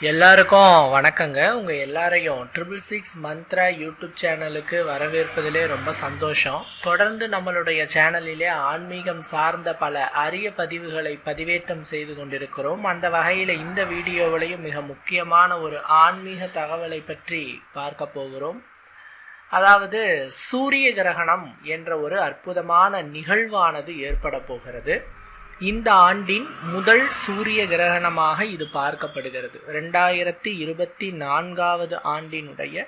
எல்லாருக்கும் வணக்கங்க. உங்கள் எல்லாரையும் ட்ரிபிள் சிக்ஸ் மந்த்ரா யூடியூப் சேனலுக்கு வரவேற்பதிலே ரொம்ப சந்தோஷம். தொடர்ந்து நம்மளுடைய சேனலிலே ஆன்மீகம் சார்ந்த பல அரிய பதிவுகளை பதிவேற்றம் செய்து கொண்டிருக்கிறோம். அந்த வகையில் இந்த வீடியோவிலையும் மிக முக்கியமான ஒரு ஆன்மீக தகவலை பற்றி பார்க்க போகிறோம். அதாவது சூரிய கிரகணம் என்ற ஒரு அற்புதமான நிகழ்வானது ஏற்பட போகிறது. இந்த ஆண்டின் முதல் சூரிய கிரகணமாக இது பார்க்கப்படுகிறது. ரெண்டாயிரத்தி இருபத்தி நான்காவது ஆண்டினுடைய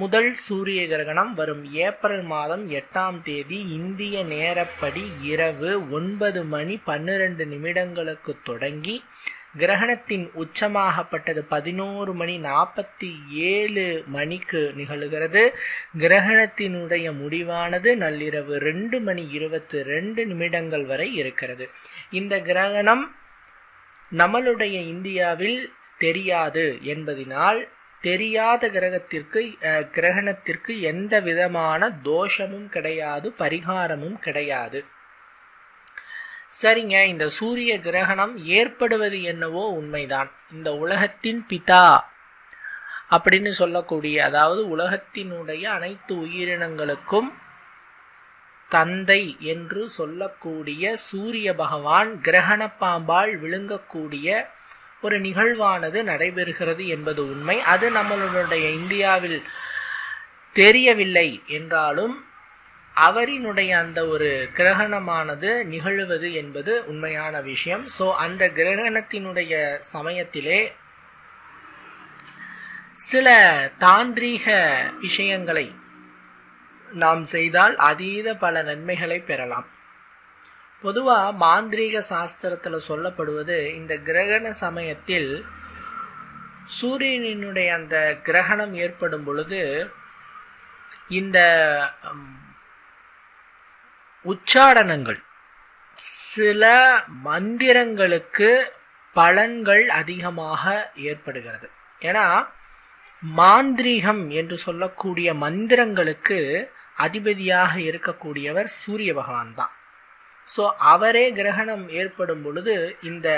முதல் சூரிய கிரகணம் வரும் ஏப்ரல் மாதம் எட்டாம் தேதி இந்திய நேரப்படி இரவு ஒன்பது மணி பன்னிரண்டு நிமிடங்களுக்கு தொடங்கி கிரகணத்தின் உச்சமாகப்பட்டது பதினோரு மணி நாற்பத்தி ஏழு மணிக்கு நிகழ்கிறது. கிரகணத்தினுடைய முடிவானது நள்ளிரவு ரெண்டு மணி இருபத்தி ரெண்டு நிமிடங்கள் வரை இருக்கிறது. இந்த கிரகணம் நம்மளுடைய இந்தியாவில் தெரியாது என்பதினால் தெரியாத கிரகத்திற்கு கிரகணத்திற்கு எந்த விதமான தோஷமும் கிடையாது பரிகாரமும் கிடையாது. சரிங்க இந்த சூரிய கிரகணம் ஏற்படுவது என்னவோ உண்மைதான். இந்த உலகத்தின் பிதா அப்படின்னு சொல்லக்கூடிய அதாவது உலகத்தினுடைய அனைத்து உயிரினங்களுக்கும் தந்தை என்று சொல்லக்கூடிய சூரிய பகவான் கிரகண பாம்பால் விழுங்கக்கூடிய ஒரு நிகழ்வானது நடைபெறுகிறது என்பது உண்மை. அது நம்மளுடைய இந்தியாவில் தெரியவில்லை என்றாலும் அவரினுடைய அந்த ஒரு கிரகணமானது நிகழ்வது என்பது உண்மையான விஷயம். ஸோ அந்த கிரகணத்தினுடைய சமயத்திலே சில தாந்திரீக விஷயங்களை நாம் செய்தால் அதீத பல நன்மைகளை பெறலாம். பொதுவாக மாந்திரீக சாஸ்திரத்தில் சொல்லப்படுவது இந்த கிரகண சமயத்தில் சூரியனினுடைய அந்த கிரகணம் ஏற்படும் பொழுது இந்த உச்சாடனங்கள். சில மந்திரங்களுக்கு பலன்கள் அதிகமாக ஏற்படுகிறது. ஏன்னா மாந்திரீகம் என்று சொல்லக்கூடிய மந்திரங்களுக்கு அதிபதியாக இருக்கக்கூடியவர் சூரிய பகவான் தான். ஸோ அவரே கிரகணம் ஏற்படும் பொழுது இந்த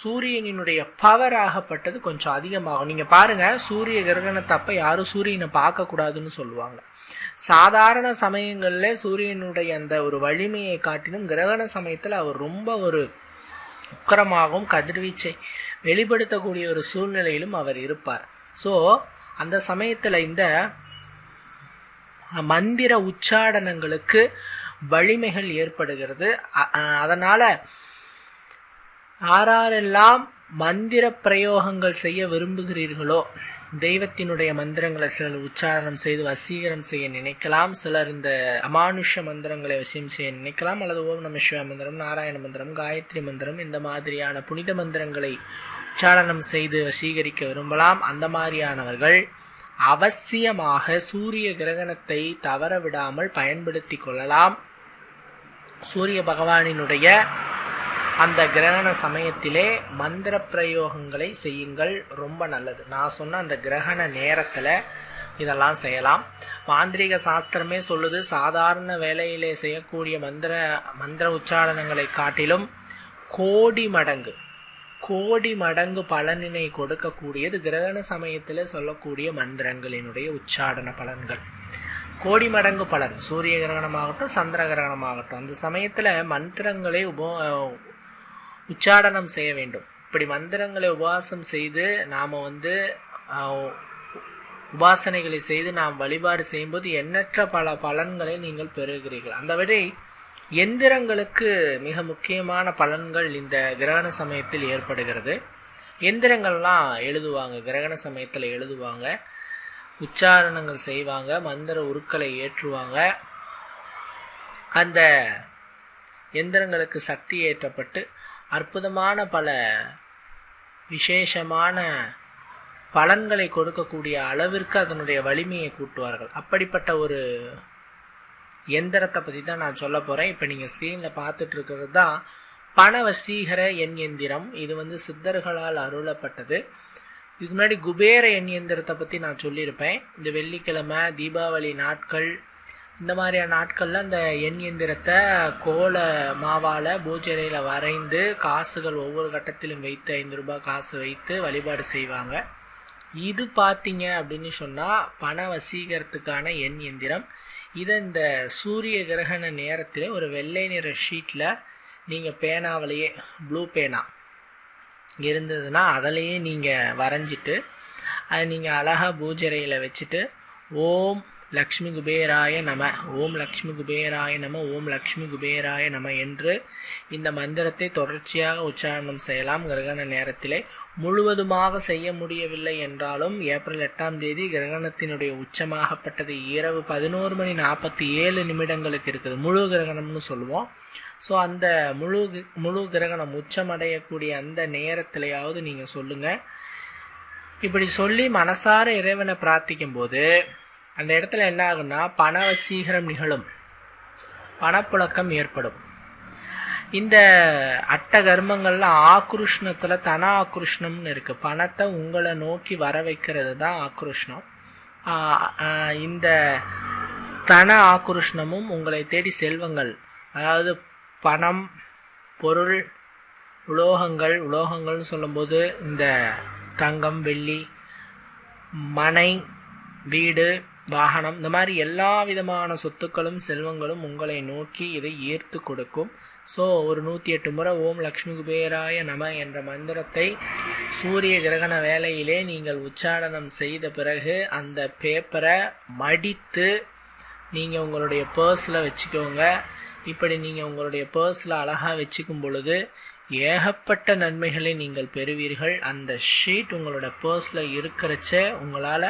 சூரியனினுடைய பவர் ஆகப்பட்டது கொஞ்சம் அதிகமாகும். நீங்கள் பாருங்கள் சூரிய கிரகணத்தப்ப யாரும் சூரியனை பார்க்கக்கூடாதுன்னு சொல்லுவாங்க. சாதாரண சமயங்களில் சூரியனுடைய அந்த ஒரு வலிமையை காட்டிலும் கிரகண சமயத்தில் அவர் ரொம்ப ஒரு உக்கரமாகவும் கதிர்வீச்சை வெளிப்படுத்தக்கூடிய ஒரு சூழ்நிலையிலும் அவர் இருப்பார். ஸோ அந்த சமயத்தில் இந்த மந்திர உச்சாடனங்களுக்கு வலிமைகள் ஏற்படுகிறது. அதனால் ஆறாரெல்லாம் மந்திர பிரயோகங்கள் செய்ய விரும்புகிறீர்களோ தெய்வத்தினுடைய மந்திரங்களை சிலர் உச்சாரணம் செய்து வசீகரம் செய்ய நினைக்கலாம். சிலர் இந்த அமானுஷ மந்திரங்களை வசியம் செய்ய நினைக்கலாம். அல்லது ஓம் நம சிவ மந்திரம் நாராயண மந்திரம் காயத்ரி மந்திரம் இந்த மாதிரியான புனித மந்திரங்களை உச்சாரணம் செய்து வசீகரிக்க விரும்பலாம். அந்த மாதிரியானவர்கள் அவசியமாக சூரிய கிரகணத்தை தவற விடாமல் பயன்படுத்தி கொள்ளலாம். சூரிய பகவானினுடைய அந்த கிரகண சமயத்திலே மந்திர பிரயோகங்களை செய்யுங்கள் ரொம்ப நல்லது. நான் சொன்ன அந்த கிரகண நேரத்தில் இதெல்லாம் செய்யலாம். மாந்திரிக சாஸ்திரமே சொல்லுது சாதாரண வேலையிலே செய்யக்கூடிய மந்திர மந்திர உச்சாரணங்களை காட்டிலும் கோடி மடங்கு கோடி மடங்கு பலனினை கொடுக்கக்கூடியது கிரகண சமயத்தில் சொல்லக்கூடிய மந்திரங்களினுடைய உச்சாடன பலன்கள். கோடி மடங்கு பலன் சூரிய கிரகணமாகட்டும் சந்திர கிரகணமாகட்டும். அந்த சமயத்தில் மந்திரங்களை உபோ உச்சாடனம் செய்ய வேண்டும். இப்படி மந்திரங்களை உபவாசம் செய்து நாம் வந்து உபாசனைகளை செய்து நாம் வழிபாடு செய்யும்போது எண்ணற்ற பல பலன்களை நீங்கள் பெறுகிறீர்கள். அந்த வரை எந்திரங்களுக்கு மிக முக்கியமான பலன்கள் இந்த கிரகண சமயத்தில் ஏற்படுகிறது. எந்திரங்கள்லாம் எழுதுவாங்க கிரகண சமயத்தில் எழுதுவாங்க. உச்சாரணங்கள் செய்வாங்க மந்திர உருக்களை ஏற்றுவாங்க. அந்த எந்திரங்களுக்கு சக்தி ஏற்றப்பட்டு அற்புதமான பல விசேஷமான பலன்களை கொடுக்கக்கூடிய அளவிற்கு அதனுடைய வலிமையை கூட்டுவார்கள். அப்படிப்பட்ட ஒரு எந்திரத்தை பற்றி தான் நான் சொல்ல போகிறேன் இப்போ நீங்கள் ஸ்க்ரீனில் பார்த்துட்டு இருக்கிறது தான் பணவசீகர எண் எந்திரம். இது வந்து சித்தர்களால் அருளப்பட்டது. இதுக்கு முன்னாடி குபேர எண் எந்திரத்தை பற்றி நான் சொல்லியிருப்பேன். இந்த வெள்ளிக்கிழமை தீபாவளி நாட்கள் இந்த மாதிரியான நாட்களில் அந்த எண் எந்திரத்தை கோல மாவால் பூஜரையில் வரைந்து காசுகள் ஒவ்வொரு கட்டத்திலும் வைத்து ஐந்து ரூபாய் காசு வைத்து வழிபாடு செய்வாங்க. இது பார்த்தீங்க அப்படின்னு சொன்னால் பண வசீகரத்துக்கான எண் எந்திரம் இதை இந்த சூரிய கிரகண நேரத்தில் ஒரு வெள்ளை நிற ஷீட்டில் நீங்கள் பேனாவிலேயே ப்ளூ பேனா இருந்ததுன்னா அதிலையே நீங்கள் வரைஞ்சிட்டு அதை நீங்கள் அழகாக பூஜரையில் வச்சுட்டு ஓம் லக்ஷ்மி குபேராய நம. ஓம் லக்ஷ்மி குபேராய நம ஓம் லக்ஷ்மி குபேராய நம என்று இந்த மந்திரத்தை தொடர்ச்சியாக உச்சாரணம் செய்யலாம் கிரகண நேரத்திலே. முழுவதுமாக செய்ய முடியவில்லை என்றாலும் ஏப்ரல் எட்டாம் தேதி கிரகணத்தினுடைய உச்சமாகப்பட்டது. இரவு பதினோரு மணி நாற்பத்தி ஏழு நிமிடங்களுக்கு இருக்குது. முழு கிரகணம்னு சொல்லுவோம். ஸோ அந்த முழு முழு கிரகணம் உச்சமடையக்கூடிய அந்த நேரத்திலையாவது நீங்கள் சொல்லுங்கள் இப்படி சொல்லி மனசார இறைவனை பிரார்த்திக்கும் போது அந்த இடத்துல என்ன ஆகும்னா பணவசீகரம் நிகழும். பணப்புழக்கம் ஏற்படும். இந்த அட்ட கர்மங்கள்லாம் ஆக்ருஷ்ணத்தில் தன ஆக்ருஷ்ணம்னு இருக்குது பணத்தை உங்களை நோக்கி வர வைக்கிறது தான் ஆக்ருஷ்ணம். இந்த தன ஆக்ருஷ்ணமும் உங்களை தேடி செல்வங்கள். அதாவது பணம் பொருள் உலோகங்கள் உலோகங்கள்னு சொல்லும்போது இந்த தங்கம் வெள்ளி மனை வீடு வாகனம். இந்த மாதிரி எல்லா விதமான சொத்துக்களும் செல்வங்களும் உங்களை நோக்கி இதை ஈர்த்து கொடுக்கும். ஸோ ஒரு நூற்றி எட்டு முறை ஓம் லக்ஷ்மி குபேராய நம என்ற மந்திரத்தை சூரிய கிரகண வேலையிலே நீங்கள் உச்சாரணம் செய்த பிறகு அந்த பேப்பரை மடித்து நீங்கள் உங்களுடைய பர்ஸில் வச்சுக்கோங்க. இப்படி நீங்கள் உங்களுடைய பர்ஸில் அழகாக வச்சுக்கும் பொழுது ஏகப்பட்ட நன்மைகளை நீங்கள் பெறுவீர்கள். அந்த ஷீட் உங்களோட பர்ஸில் இருக்கிறச்ச உங்களால்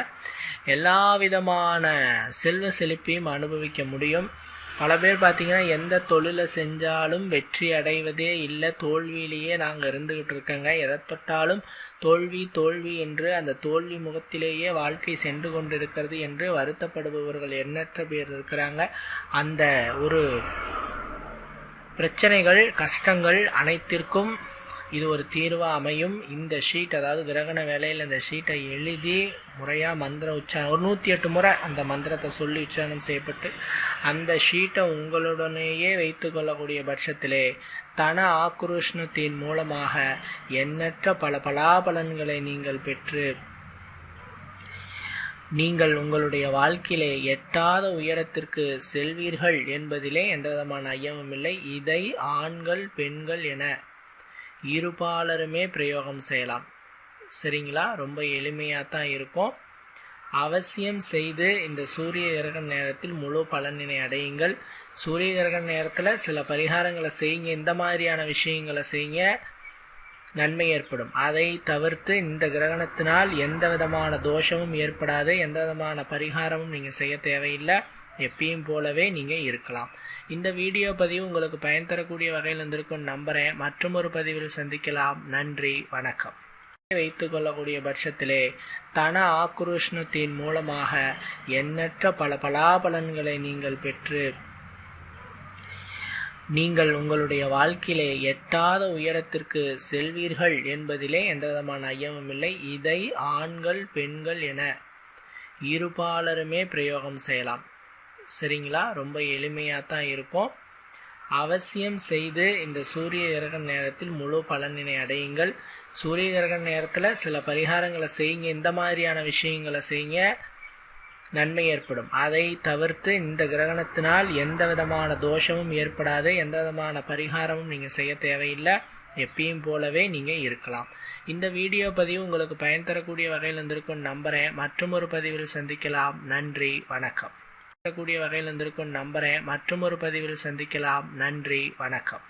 எல்லா விதமான செல்வ செழிப்பையும் அனுபவிக்க முடியும். பல பேர் பார்த்திங்கன்னா எந்த தொழிலை செஞ்சாலும் வெற்றி அடைவதே இல்லை. தோல்வியிலேயே நாங்கள் இருந்துக்கிட்டு இருக்கோங்க. எதை தொட்டாலும் தோல்வி தோல்வி என்று அந்த தோல்வி முகத்திலேயே வாழ்க்கை சென்று கொண்டிருக்கிறது என்று வருத்தப்படுபவர்கள் எண்ணற்ற பேர் இருக்கிறாங்க. அந்த ஒரு பிரச்சனைகள் கஷ்டங்கள் அனைத்திற்கும் இது ஒரு தீர்வாக அமையும். இந்த ஷீட் அதாவது கிரகண வேலையில் இந்த ஷீட்டை எழுதி முறையாக மந்திர உச்சாரணம் ஒரு நூற்றி எட்டு முறை அந்த மந்திரத்தை சொல்லி உச்சாரணம் செய்யப்பட்டு அந்த ஷீட்டை உங்களுடனேயே வைத்து கொள்ளக்கூடிய பட்சத்திலே தன ஆக்ரோஷணத்தின் மூலமாக எண்ணற்ற பல பலாபலன்களை நீங்கள் பெற்று நீங்கள் உங்களுடைய வாழ்க்கையிலே எட்டாத உயரத்திற்கு செல்வீர்கள் என்பதிலே எந்த விதமான ஐயமும் இல்லை. இதை ஆண்கள் பெண்கள் என இருபாலருமே பிரயோகம் செய்யலாம். சரிங்களா? ரொம்ப எளிமையாக தான் இருக்கும். அவசியம் செய்து இந்த சூரிய கிரகண நேரத்தில் முழு பலனினை அடையுங்கள். சூரிய கிரகண நேரத்தில் சில பரிகாரங்களை செய்யுங்க. இந்த மாதிரியான விஷயங்களை செய்யுங்க. நன்மை ஏற்படும். அதை தவிர்த்து இந்த கிரகணத்தினால் எந்த விதமான தோஷமும் ஏற்படாது. எந்த விதமான பரிகாரமும் நீங்கள் செய்ய தேவையில்லை. எப்பயும் போலவே நீங்கள் இருக்கலாம். இந்த வீடியோ பதிவு உங்களுக்கு பயன் தரக்கூடிய வகையில் இருந்திருக்கும் நம்புகிறேன் மற்றும் ஒரு பதிவில் சந்திக்கலாம். நன்றி வணக்கம். வைத்து கொள்ளக்கூடிய பட்சத்திலே தன ஆக்ரோஷ்ணத்தின் மூலமாக எண்ணற்ற பல பலாபலன்களை நீங்கள் பெற்று நீங்கள் உங்களுடைய வாழ்க்கையிலே எட்டாத உயரத்திற்கு செல்வீர்கள் என்பதிலே எந்த விதமான ஐயமும் இல்லை. இதை ஆண்கள் பெண்கள் என இருபாலருமே பிரயோகம் செய்யலாம். சரிங்களா? ரொம்ப எளிமையாக தான் இருக்கும். அவசியம் செய்து இந்த சூரிய கிரகண நேரத்தில் முழு பலனினை அடையுங்கள். சூரிய கிரகண நேரத்தில் சில பரிகாரங்களை செய்யுங்க. இந்த மாதிரியான விஷயங்களை செய்யுங்க. நன்மை ஏற்படும். அதை தவிர்த்து இந்த கிரகணத்தினால் எந்த விதமான தோஷமும் ஏற்படாது. எந்த விதமான பரிகாரமும் நீங்கள் செய்ய தேவையில்லை. எப்பயும் போலவே நீங்கள் இருக்கலாம். இந்த வீடியோ பதிவு உங்களுக்கு பயன் தரக்கூடிய வகையில் இருந்திருக்கும் நம்புகிறேன் மற்றும் ஒரு பதிவில் சந்திக்கலாம். நன்றி. வணக்கம். கூடிய வகையில் இருந்திருக்கும் நம்புகிறேன் மற்றும் ஒரு பதிவில் சந்திக்கலாம். நன்றி. வணக்கம்.